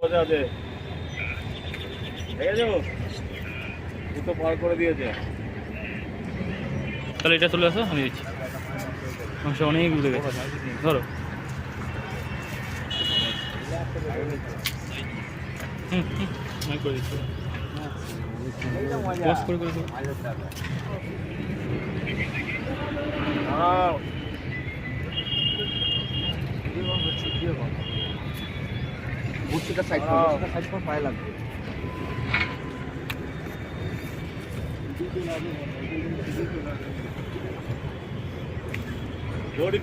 কোথায় আছে দেখেছ দুটো পার করে দিয়েছে। তাহলে এটা চলে আসো আমি দিচ্ছি। মাংস অনেক উঠে গেছে। ধরো। হুম করে দিচ্ছি। করে করে বুটটা সাইড। করো সাইড করে পায়ে লাগবে।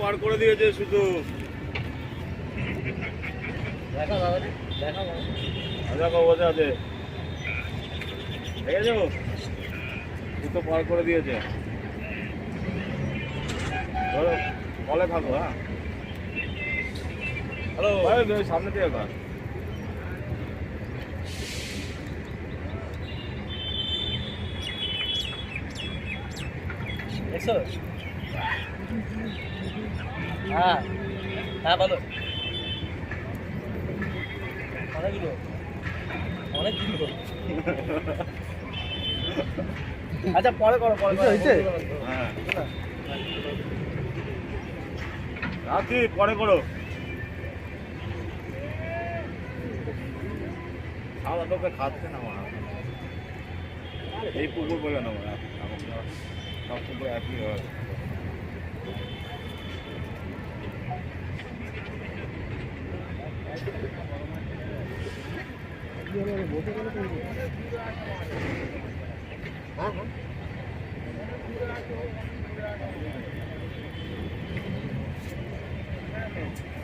পার করে দিয়েছে শুধু। দেখা বাবা দেখা বাবা আছে। দুটো পার করে দিয়েছে। ধরো কলে থাকো হ্যাঁ। হ্যালো সামনে দিয়ে দেখছ হ্যাঁ হ্যাঁ বলো। অনেক দিল অনেক দিল আচ্ছা পরে করো পরে করো। হয়েছে? হ্যাঁ। রাখি পরে করো। খাওয়া তোকে খাচ্ছে না মা। এই পুকুর বলে না মা সব পুকুর একই হয় ঠিক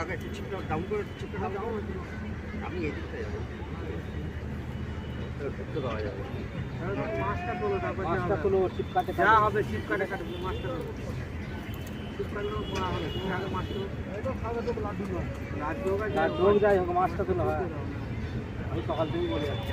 আগে মাছ তোলো। খাবে তো লাড্ডু লাড্ডু লাড্ডু যাই হোক মাছটা তোলো হয়। আমি সকাল থেকেই বলে যাচ্ছি।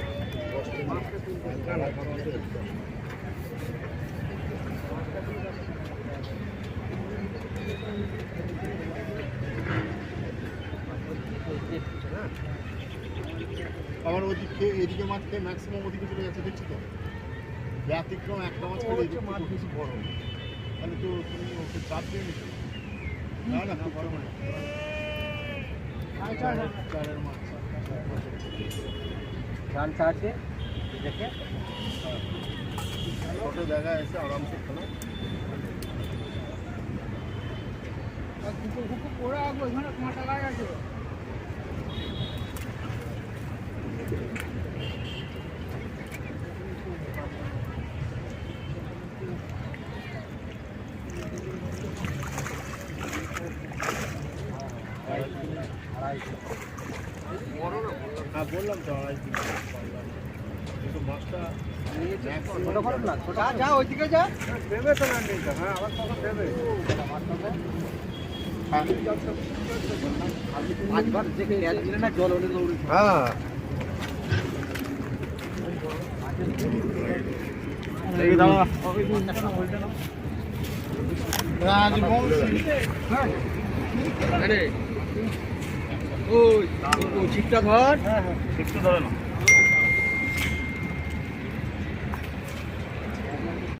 আবার ওদিকে এদিকে মাছ খেয়ে ম্যাক্সিমাম ওদিকে চলে যাচ্ছে দেখছি তো? ব্যতিক্রম একটা মাছ খেলে এদিকে মাছ বেশি বড় তাহলে তো তুমি ওকে চাপ দিয়ে নিতে না না খুব বড় মাছ চারের মাছ। জানটা আছে দেখে। ছোট জায়গা এসে আরামসে খেলো। হ্যাঁ বললাম তো আড়াই কিলো কিন্তু মাছটা ছোট করুন না ছোট যা ওইদিকে যা দেবে তো না হ্যাঁ। আবার কখন দেবে পাঁচবার যে তেল দিলে না জল ওলে দৌড়ি হ্যাঁ রাজবংশী হয়? হ্যাঁ একটু ধরে না